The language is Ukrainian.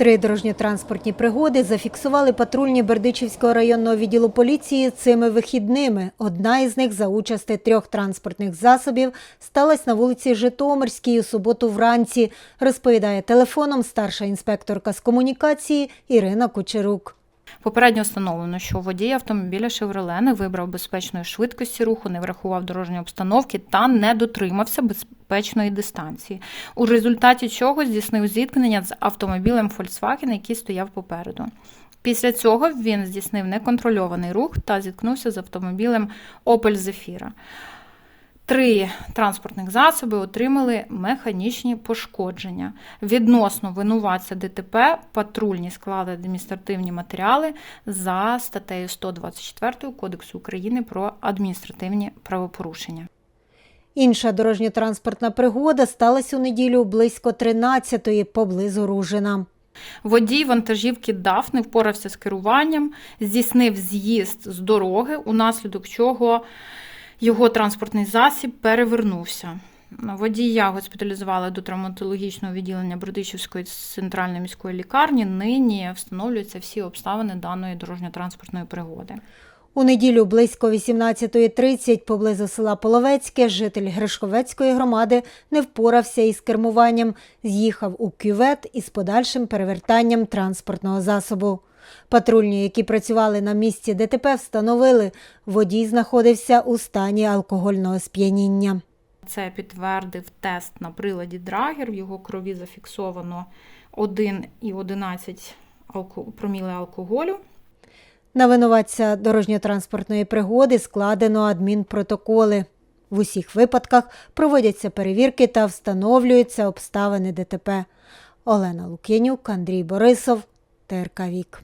Три дорожньо-транспортні пригоди зафіксували патрульні Бердичівського районного відділу поліції цими вихідними. Одна із них за участи трьох транспортних засобів сталася на вулиці Житомирській у суботу вранці, розповідає телефоном старша інспекторка з комунікації Ірина Кучерук. Попередньо встановлено, що водій автомобіля «Шевроле» не вибрав безпечної швидкості руху, не врахував дорожньої обстановки та не дотримався безпечної дистанції. У результаті чого здійснив зіткнення з автомобілем Volkswagen, який стояв попереду. Після цього він здійснив неконтрольований рух та зіткнувся з автомобілем Opel Zafira. Три транспортних засоби отримали механічні пошкодження. Відносно винуватця ДТП патрульні склали адміністративні матеріали за статтею 124 Кодексу України про адміністративні правопорушення. Інша дорожньо-транспортна пригода сталася у неділю близько 13-ї поблизу Ружина. Водій вантажівки ДАФ не впорався з керуванням, здійснив з'їзд з дороги, унаслідок чого його транспортний засіб перевернувся. Водія госпіталізували до травматологічного відділення Бродичівської центральної міської лікарні. Нині встановлюються всі обставини даної дорожньо-транспортної пригоди. У неділю близько 18.30 поблизу села Половецьке житель Гришковецької громади не впорався із кермуванням, з'їхав у кювет із подальшим перевертанням транспортного засобу. Патрульні, які працювали на місці ДТП, встановили, водій знаходився у стані алкогольного сп'яніння. Це підтвердив тест на приладі Драгер. В його крові зафіксовано 1,11 алко- проміли алкоголю. На винуватця дорожньо-транспортної пригоди складено адмінпротоколи. В усіх випадках проводяться перевірки та встановлюються обставини ДТП. Олена Лук'янюк, Андрій Борисов, ТРК Вік.